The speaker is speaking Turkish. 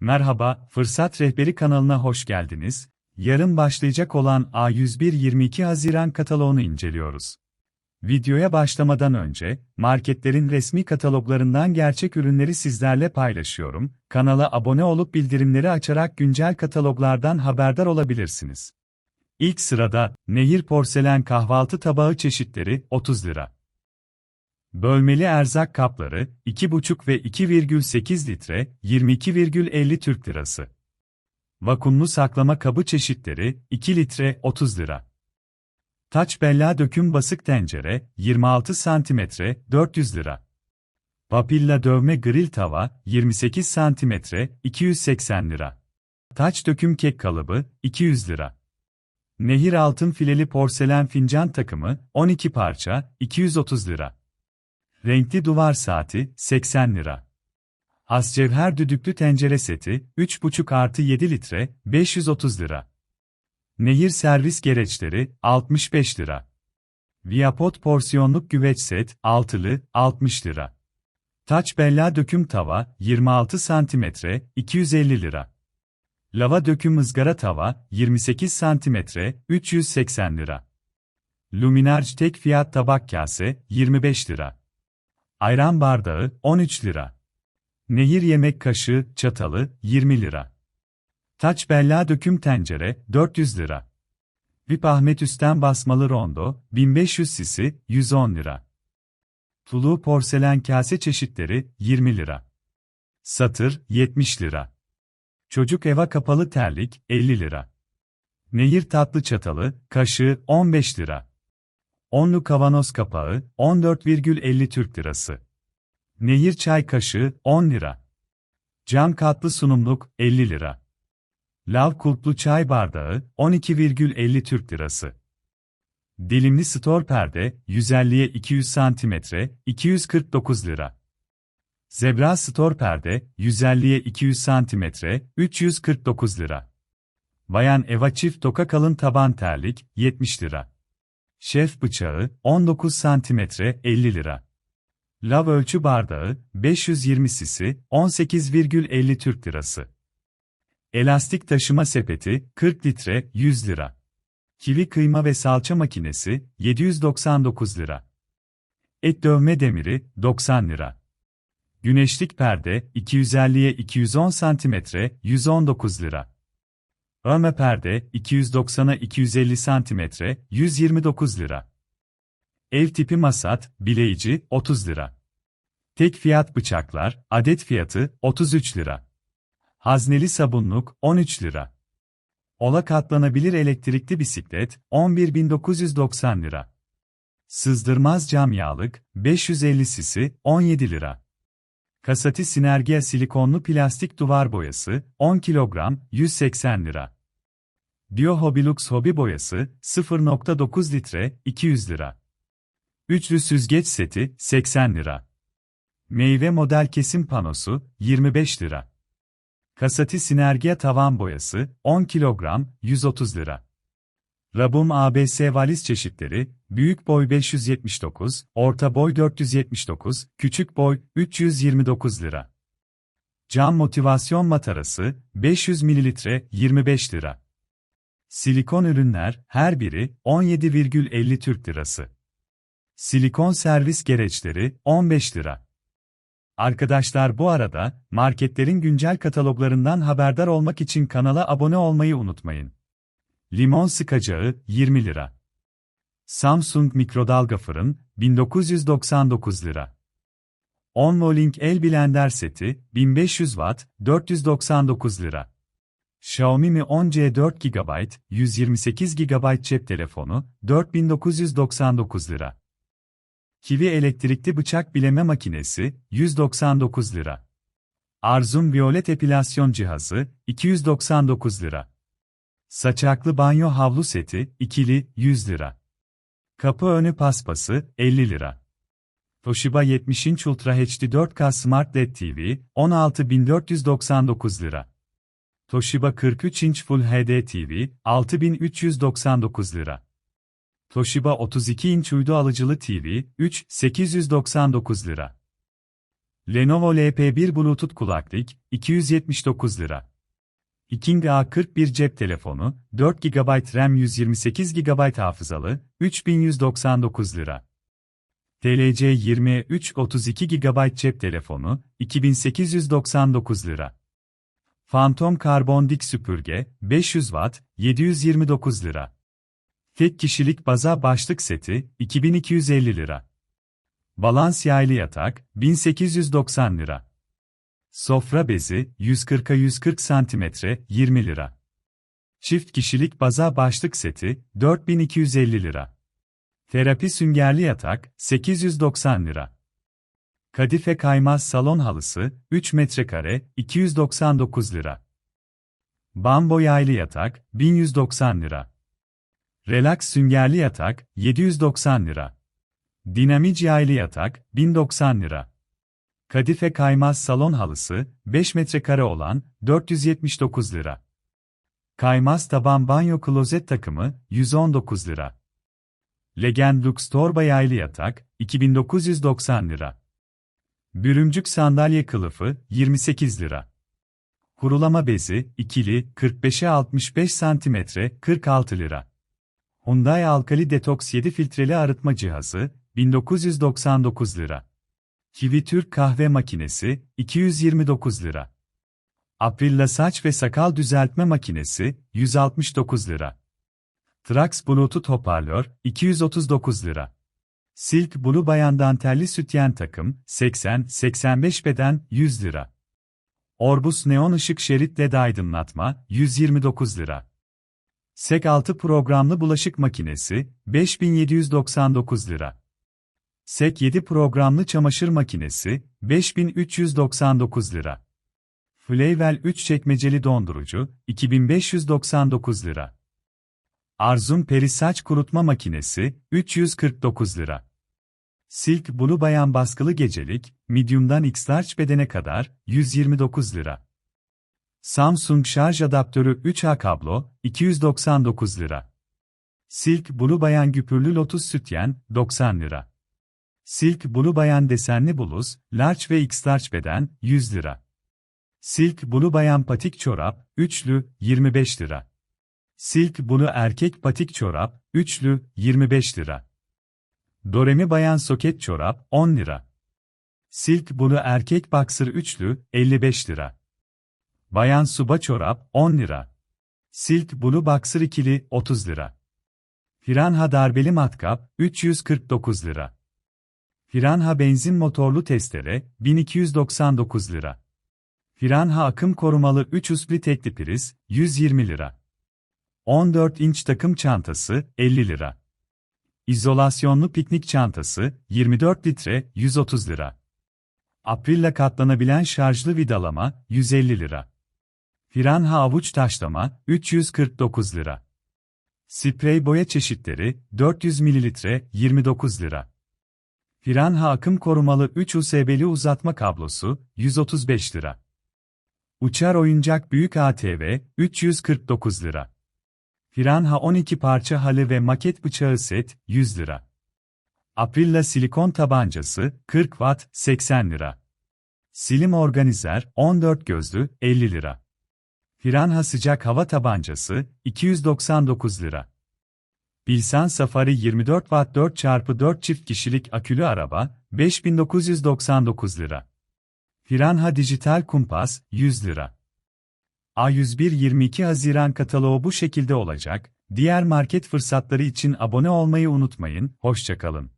Merhaba, Fırsat Rehberi kanalına hoş geldiniz. Yarın başlayacak olan A101 22 Haziran kataloğunu inceliyoruz. Videoya başlamadan önce, marketlerin resmi kataloglarından gerçek ürünleri sizlerle paylaşıyorum. Kanala abone olup bildirimleri açarak güncel kataloglardan haberdar olabilirsiniz. İlk sırada, Nehir Porselen Kahvaltı Tabağı çeşitleri 30 lira. Bölmeli erzak kapları, 2,5 ve 2,8 litre, 22,50 Türk Lirası. Vakumlu saklama kabı çeşitleri, 2 litre, 30 lira. Taç bella döküm basık tencere, 26 cm, 400 lira. Papilla dövme grill tava, 28 cm, 280 lira. Taç döküm kek kalıbı, 200 lira. Nehir altın fileli porselen fincan takımı, 12 parça, 230 lira. Renkli duvar saati, 80 lira. Ascevher düdüklü tencere seti, 3,5 artı 7 litre, 530 lira. Nehir servis gereçleri, 65 lira. Viapot porsiyonluk güveç set, altılı, 60 lira. Taç bella döküm tava, 26 cm, 250 lira. Lava döküm ızgara tava, 28 cm, 380 lira. Luminarj tek fiyat tabak kase, 25 lira. Ayran bardağı 13 lira. Nehir yemek kaşığı, çatalı 20 lira. Taç bella döküm tencere 400 lira. Vip Ahmet Üstten basmalı rondo 1500 sisi 110 lira. Tulu porselen kase çeşitleri 20 lira. Satır 70 lira. Çocuk eva kapalı terlik 50 lira. Nehir tatlı çatalı, kaşığı 15 lira. Onlu kavanoz kapağı, 14,50 Türk Lirası. Nehir çay kaşığı, 10 lira. Cam katlı sunumluk, 50 lira. Lav kulplu çay bardağı, 12,50 Türk Lirası. Dilimli stor perde, 150'ye 200 cm, 249 lira. Zebra stor perde, 150'ye 200 cm, 349 lira. Bayan Eva çift toka kalın taban terlik, 70 lira. Şef bıçağı, 19 cm 50 lira. Lav ölçü bardağı, 520 sisi, 18,50 Türk Lirası. Elastik taşıma sepeti, 40 litre, 100 lira. Kivi kıyma ve salça makinesi, 799 lira. Et dövme demiri, 90 lira. Güneşlik perde, 250'ye 210 cm, 119 lira. Örme perde, 290'a 250 cm, 129 lira. Ev tipi masat, bileyici, 30 lira. Tek fiyat bıçaklar, adet fiyatı, 33 lira. Hazneli sabunluk, 13 lira. Ola katlanabilir elektrikli bisiklet, 11.990 lira. Sızdırmaz cam yağlık, 550 sisi, 17 lira. Kasati Sinergia silikonlu plastik duvar boyası, 10 kilogram, 180 lira. Bio Hobilux hobi boyası, 0.9 litre, 200 lira. Üçlü süzgeç seti, 80 lira. Meyve model kesim panosu, 25 lira. Kasati Sinergia tavan boyası, 10 kilogram, 130 lira. Rabum ABS valiz çeşitleri, büyük boy 579, orta boy 479, küçük boy 329 lira. Cam motivasyon matarası, 500 ml 25 lira. Silikon ürünler, her biri 17,50 Türk Lirası. Silikon servis gereçleri, 15 lira. Arkadaşlar bu arada, marketlerin güncel kataloglarından haberdar olmak için kanala abone olmayı unutmayın. Limon sıkacağı, 20 lira. Samsung mikrodalga fırın, 1999 lira. Onvolink el blender seti, 1500 watt, 499 lira. Xiaomi Mi 10C 4 GB, 128 GB cep telefonu, 4999 lira. Kivi elektrikli bıçak bileme makinesi, 199 lira. Arzum Violet epilasyon cihazı, 299 lira. Saçaklı banyo havlu seti, ikili, 100 lira. Kapı önü paspası, 50 lira. Toshiba 70 inç Ultra HD 4K Smart LED TV, 16.499 lira. Toshiba 43 inç Full HD TV, 6399 lira. Toshiba 32 inç uydu alıcılı TV, 3.899 lira. Lenovo LP1 Bluetooth kulaklık, 279 lira. King A41 cep telefonu, 4 GB RAM 128 GB hafızalı, 3199 lira. TLC 23 32 GB cep telefonu, 2899 lira. Phantom karbon dik süpürge, 500 Watt, 729 lira. Tek kişilik baza başlık seti, 2250 lira. Balans yaylı yatak, 1890 lira. Sofra bezi, 140'a 140 cm, 20 lira. Çift kişilik baza başlık seti, 4250 lira. Terapi süngerli yatak, 890 lira. Kadife kaymaz salon halısı, 3 metrekare, 299 lira. Bambo yaylı yatak, 1190 lira. Relax süngerli yatak, 790 lira. Dinamic yaylı yatak, 1090 lira. Kadife kaymaz salon halısı, 5 metrekare olan, 479 lira. Kaymaz taban banyo klozet takımı, 119 lira. Legend Lux torba yaylı yatak, 2990 lira. Bürümcük sandalye kılıfı, 28 lira. Kurulama bezi, ikili, 45'e 65 cm, 46 lira. Hyundai Alkali Detox 7 filtreli arıtma cihazı, 1999 lira. Kiwi Türk kahve makinesi, 229 lira. Aprilla saç ve sakal düzeltme makinesi, 169 lira. Trax Bluetooth hoparlör, 239 lira. Silk Blue bayan dantelli sütyen takım, 80-85 beden, 100 lira. Orbus neon ışık şerit led aydınlatma, 129 lira. SEK 6 programlı bulaşık makinesi, 5799 lira. SEK 7 programlı çamaşır makinesi, 5399 lira. Flavel 3 çekmeceli dondurucu, 2599 lira. Arzum peri saç kurutma makinesi, 349 lira. Silk Blue bayan baskılı gecelik, medium'dan x-large bedene kadar, 129 lira. Samsung şarj adaptörü 3A kablo, 299 lira. Silk Blue bayan güpürlü lotus sütyen, 90 lira. Silk Blue bayan desenli bluz, large ve x-large beden, 100 lira. Silk Blue bayan patik çorap, üçlü, 25 lira. Silk Blue erkek patik çorap, üçlü, 25 lira. Doremi bayan soket çorap, 10 lira. Silk Blue erkek boxer üçlü, 55 lira. Bayan suba çorap, 10 lira. Silk Blue boxer ikili, 30 lira. Piranha darbeli matkap, 349 lira. Piranha benzin motorlu testere, 1299 lira. Piranha akım korumalı 3 usbli tekli priz, 120 lira. 14 inç takım çantası, 50 lira. İzolasyonlu piknik çantası, 24 litre, 130 lira. Aprilla katlanabilen şarjlı vidalama, 150 lira. Piranha avuç taşlama, 349 lira. Sprey boya çeşitleri, 400 ml, 29 lira. Piranha akım korumalı 3 USB'li uzatma kablosu, 135 lira. Uçar oyuncak büyük ATV, 349 lira. Piranha 12 parça halı ve maket bıçağı set, 100 lira. Aprilla silikon tabancası, 40 watt, 80 lira. Silim organizer, 14 gözlü, 50 lira. Piranha sıcak hava tabancası, 299 lira. Bilsan Safari 24 Watt 4x4 çift kişilik akülü araba, 5999 lira. Piranha Dijital Kumpas, 100 lira. A101 22 Haziran kataloğu bu şekilde olacak, diğer market fırsatları için abone olmayı unutmayın, hoşçakalın.